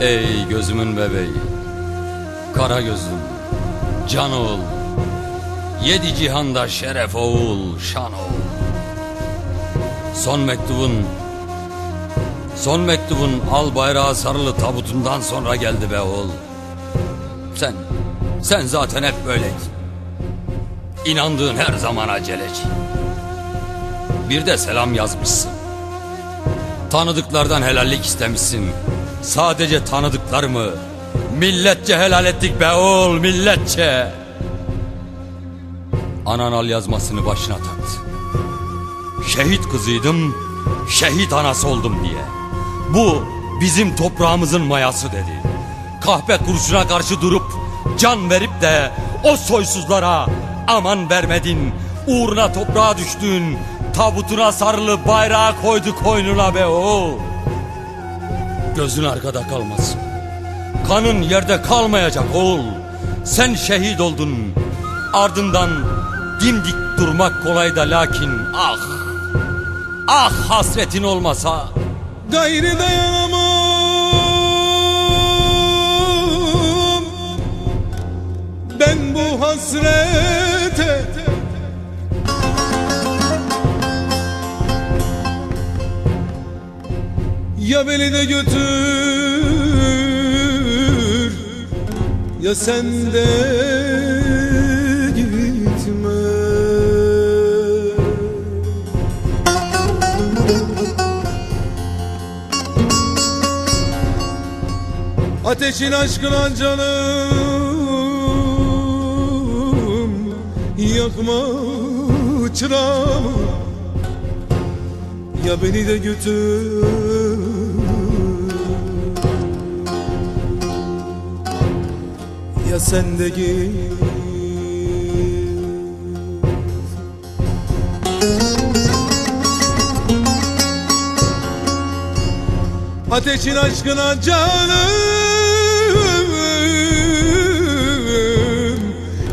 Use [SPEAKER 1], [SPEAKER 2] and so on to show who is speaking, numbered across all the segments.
[SPEAKER 1] Ey gözümün bebeği Kara gözlüm Can oğul Yedi cihanda şeref oğul Şan oğul. Son mektubun Son mektubun al bayrağı sarılı tabutundan sonra geldi be oğul. Sen Sen zaten hep böyleydin. İnandığın her zaman aceleci. Bir de selam yazmışsın. Tanıdıklardan helallik istemişsin Sadece tanıdıklarımı Milletçe helal ettik be oğul milletçe. Anan al yazmasını başına taktı Şehit kızıydım Şehit anası oldum diye. Bu bizim toprağımızın mayası dedi. Kahpe kurşuna karşı durup Can verip de o soysuzlara Aman vermedin. Uğruna toprağa düştün Tabutuna sarılı bayrağı koydu koynuna be oğul Gözün arkada kalmasın. Kanın yerde kalmayacak oğul. Sen şehit oldun. Ardından dimdik durmak kolay da lakin ah. Ah hasretin olmasa.
[SPEAKER 2] Gayrı dayanamam Ben bu hasrete Ya beni de götür. Ya sen de gitme. Ateşin aşkına canım Yakma çırağımı. Ya beni de götür Ya sen de git Ateşin aşkına canım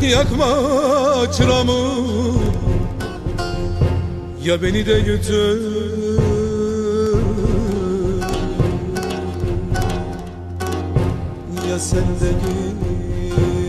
[SPEAKER 2] Yakma çıramı Ya beni de götür. Ya sen de git you.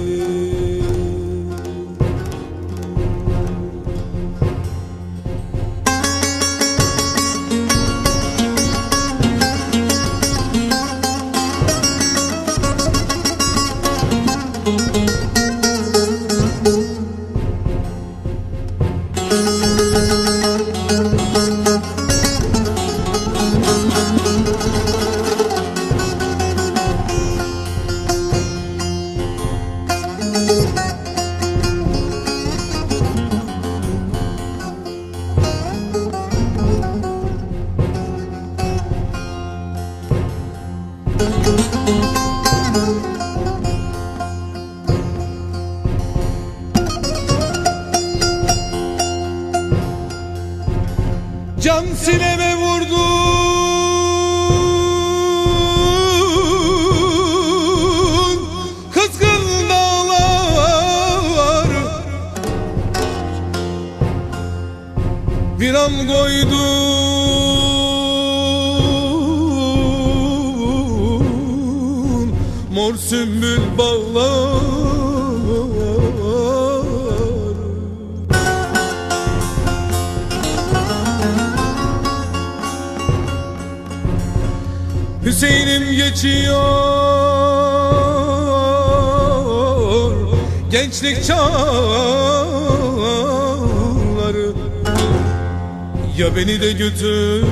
[SPEAKER 2] Can sineme vurdun Kızgın dağlar. Bir an koydun Mor sümbül bağlar Hüseyin'im geçiyor. Gençlik çağları. Ya beni de götür.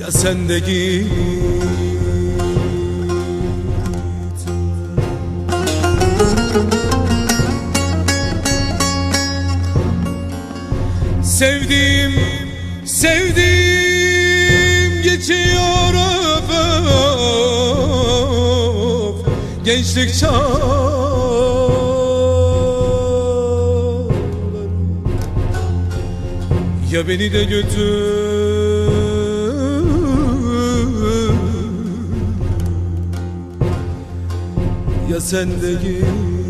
[SPEAKER 2] Ya sen de git. Sevdiğim, sevdiğim geçiyor öf, öf. Gençlik çağları. Ya beni de götür. Ya sen de git